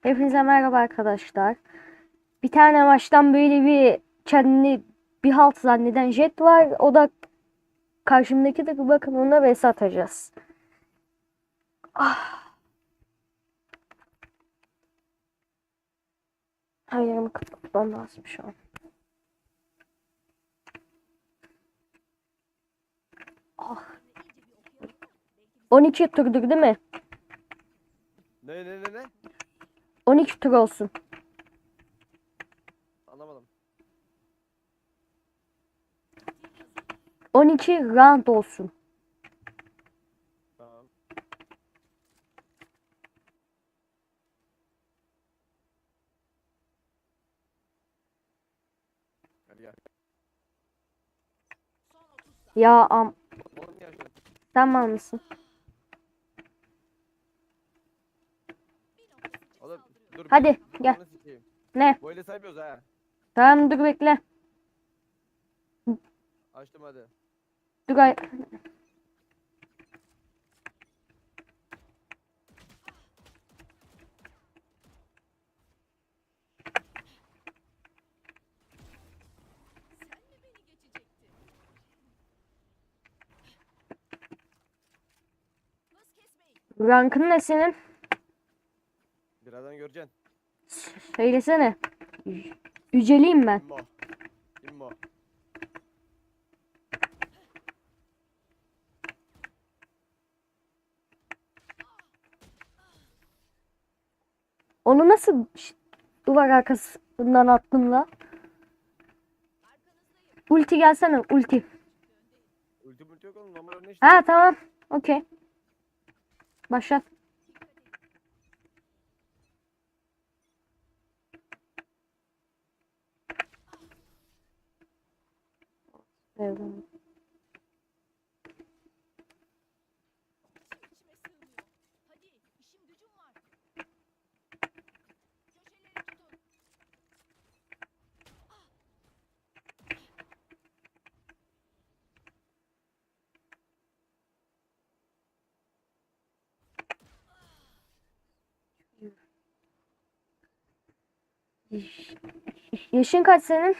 Hepinize merhaba arkadaşlar. Bir tane maçtan böyle bir kendini bir halt zanneden jet var. O da karşımdaki de bakın ona vs atacağız. Ah. Ayarımı kapatmam lazım şu an. Ah. 12 turdur değil mi? Ne ne ne ne? 12 tur olsun. Anlamadım. 12 round olsun. Tamam. Hadi gel. Ya am mal mısın? Dur. bir- Hadi, gel. Ananı sikeyim. Ne? Bu eli saymıyoruz ha. Tamam dur bekle. Açtım hadi. Dur ay- Rankın ne senin? Birazdan göreceksin. Söylesene. Yü- Yüceleyim ben. İmmo. İmmo. Onu nasıl duvar arkasından attın la? Ulti gelsene ulti. Ulti multi yok oğlum. Normal oyna işte. Ha tamam. Okey. Başlat. Evet. Yaşın kaç senin?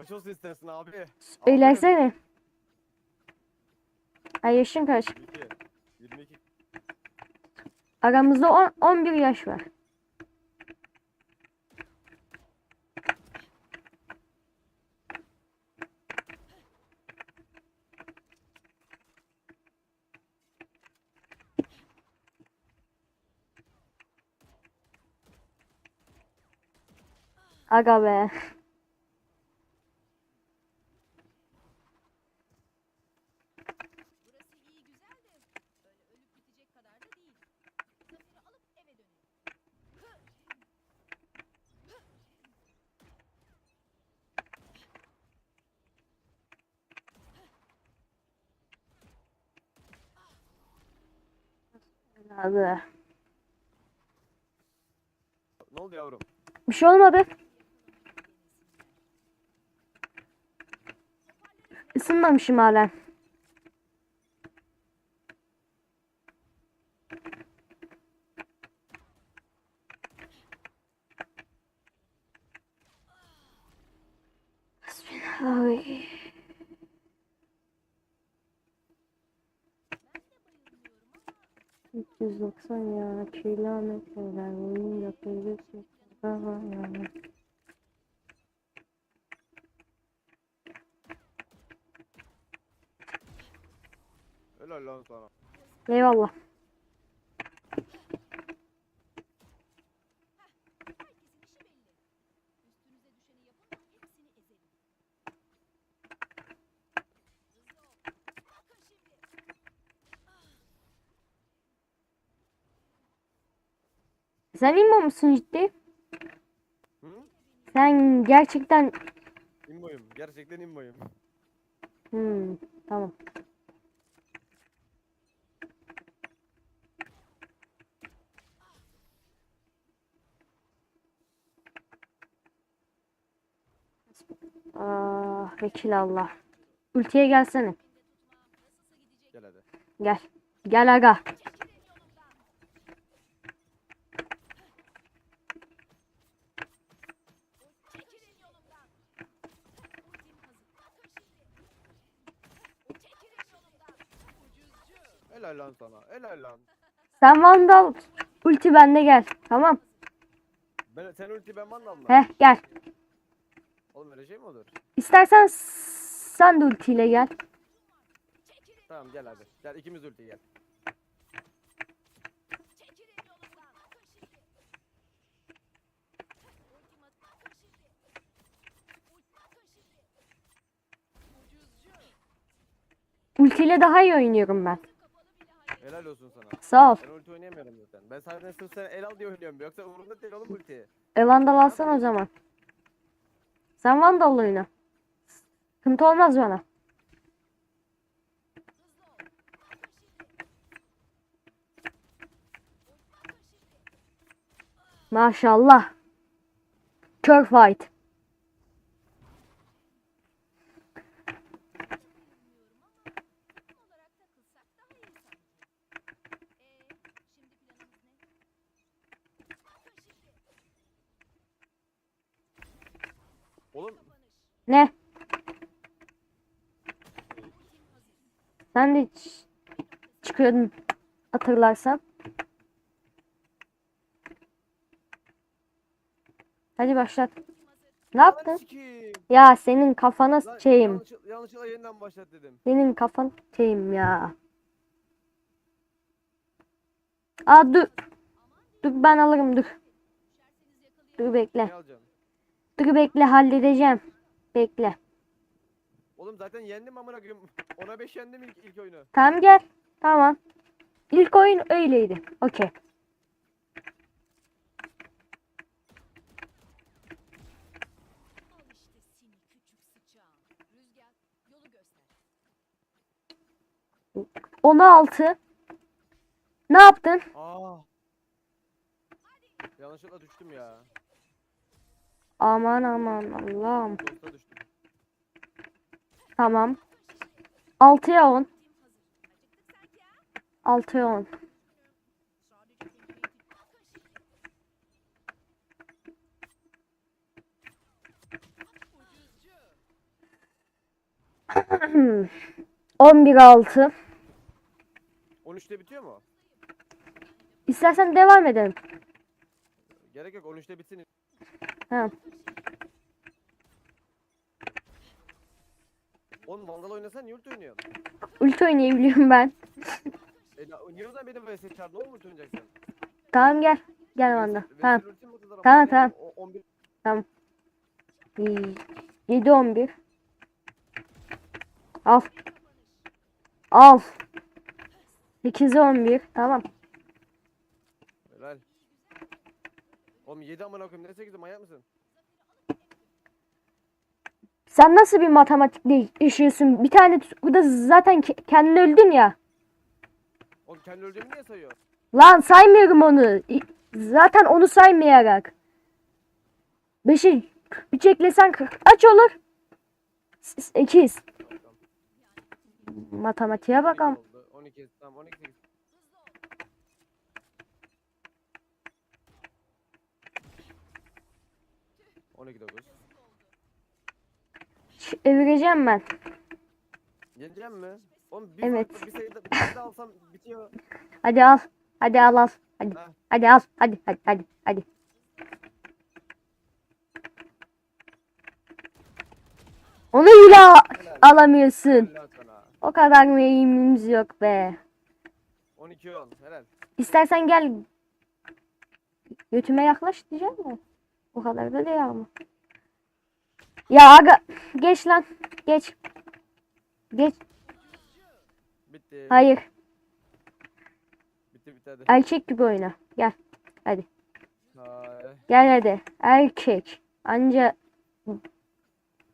Kaç olsun istersin abi? Söylersene. Ay yaşın kaç? 22. 22. Aramızda on- 11 yaş var. Aga be. Burası iyi güzel de öyle ölüp bitecek kadar da değil. Zafer'i alıp eve dönelim. Hadi. Ne oldu yavrum? Bir şey olmadı. Isınmamışım hala. 190 ya kilometreler boyunca gelirse daha yani. Helal lan sana. Eyvallah. Sen immo musun ciddi? Hı? Sen gerçekten... İmmoyum. Gerçekten immoyum. Hmm, tamam. Ah, vekil Allah. Ultiye gelsene. Gel hadi. Gel. Gel aga. Helal lan sana. Helal lan. Sen Vandal ulti bende gel. Tamam. Ben, sen ulti ben mandal mı? Heh gel. Oğlum öyle şey mi olur? İstersen sen de ultiyle gel. Tamam gel hadi. Gel ikimiz ulti gel. Ultiyle daha iyi oynuyorum ben. Helal olsun sana. Sağ ol. Ben ulti oynayamıyorum zaten. Ben sadece sırf sen el al diye oynuyorum. Yoksa umurumda değil oğlum ulti. E Vandal alsan o zaman. Sen Vandal oyna. Sıkıntı olmaz bana. Maşallah. Kör fight. Ne? Sen de çıkıyordun hatırlarsan. Hadi başlat. Ne yaptın? Ya senin kafana Lan yanlış- yanlışlıkla yeniden başlat dedim. Senin kafan sıçayım ya. Aa dur. Dur ben alırım dur. Dur bekle. Dur bekle halledeceğim. Bekle. Oğlum zaten yendim amına koyayım. Ona 5 yendim ilk, ilk oyunu. Tamam gel. Tamam. İlk oyun öyleydi. Okey. Al işte seni küçük sıçağım. Rüzgar yolu göster. 16. Ne yaptın? Aa. Yanlışlıkla düştüm ya. Aman aman Allah'ım. Tamam. 6'ya 10. Tim hazır. Acıktık sanki ha? 6'ya 10. Sadece pencereyi tut. Bakın şimdi. Ucuzcu. 11 6. 13'te bitiyor mu? İstersen devam edelim. Gerek yok 13'te bitsin. Tamam. Oğlum Vandal oynasan niye ulti oynuyorsun? Ulti oynayabiliyorum ben. E, na- niye o zaman benim vs çağırdın? Ne ulti oynayacaksın? Tamam gel. Gel bana. VS Tamam. ulti mi atılır ama? Tamam, tamam. o- 11 7 11. Al. Al. 8 11. Tamam. Helal. Oğlum 7 amına koyayım ne 8'i manyak mısın? Sen nasıl bir matematikle işiyorsun? Bir tane tut- bu da zaten ke- kendin öldün ya. Oğlum kendi öldüğümü niye sayıyor? Lan saymıyorum onu. İ- Zaten onu saymayarak. Beşi kırk- kaç olur? 8. Tamam, tamam. Matematiğe 12 bakalım. oldu. 12 tamam 12 8. On iki dokuz. Evireceğim ben. Yeneceğim mi? Oğlum bir Evet. farklı bir sayıda bir sayıda alsam bitiyor. Hadi al. Hadi al al. Hadi. Ha. Hadi al. Hadi hadi hadi hadi. Onu bile a- alamıyorsun. Helal sana. O kadar meyimimiz yok be. 12 10 helal. İstersen gel. Götüme yaklaş diyeceğim mi? O kadar da değil ama. Ya aga geç lan. Geç. Geç. Bitti. Hayır. Bitti bitti hadi. Erkek gibi oyna. Gel. Hadi. Hay. Gel hadi. Erkek. Anca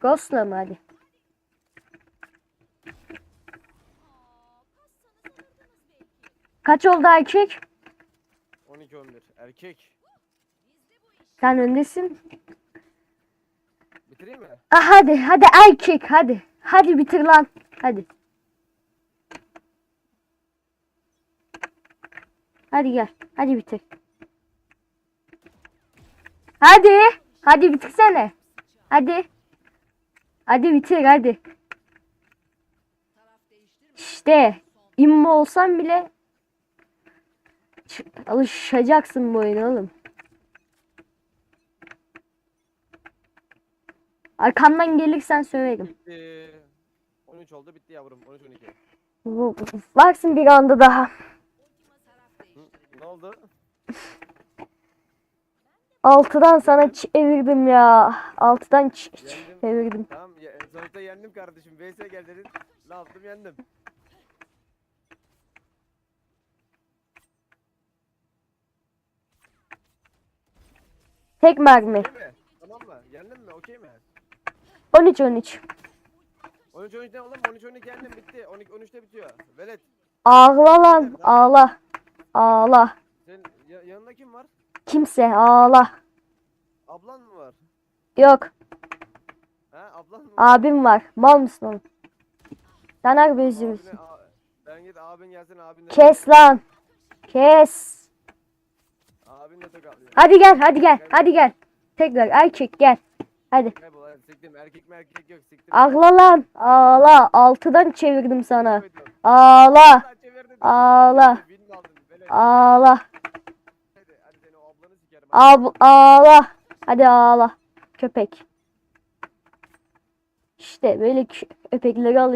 Ghost'la mı hadi? Kaç oldu erkek? 12 11 erkek. Sen öndesin. Bitireyim mi? Ah, hadi hadi erkek hadi. Hadi bitir lan. Hadi. Hadi gel. Hadi bitir. Hadi. Hadi bitirsene. Hadi. Hadi bitir hadi. İşte. immo olsan bile alışacaksın bu oyuna oğlum. Arkamdan gelirsen söylerim. Bitti. 13 oldu bitti yavrum. 13 12. Bu- Varsın bir anda daha. Ne oldu? Altıdan sana çevirdim ya. Altıdan Yendim. çevirdim. Tamam ya, sonuçta yendim kardeşim. VS gel dedin. Ne yaptım yendim. Tek mermi. Mi? Tamam mı? Yendin mi? Okey mi? 13 13. 13 13 ne oğlum? 13 12 yendim bitti. 12 13'te bitiyor. Velet. Ağla lan. Ağla. Ağla. Senin ya- yanında kim var? Kimse ağla. Ablan mı var? Yok. Ha ablan mı var? Abim var. Mal mısın oğlum? Sen harbi üzülürsün. Abine- a- Ben git abin gelsin abinle. Kes lan. Kes. Abinle tokatlıyor. Hadi gel hadi gel. Hadi gel. Tekrar erkek gel. Hadi. Kaybol hadi siktim. Erkek mi erkek yok siktim. Ağla lan. Ağla. Altıdan çevirdim sana. Ağla. Lan. Ağla. Ağla. Ab ağla. Hadi ağla. Köpek. İşte böyle köpekleri alıyor.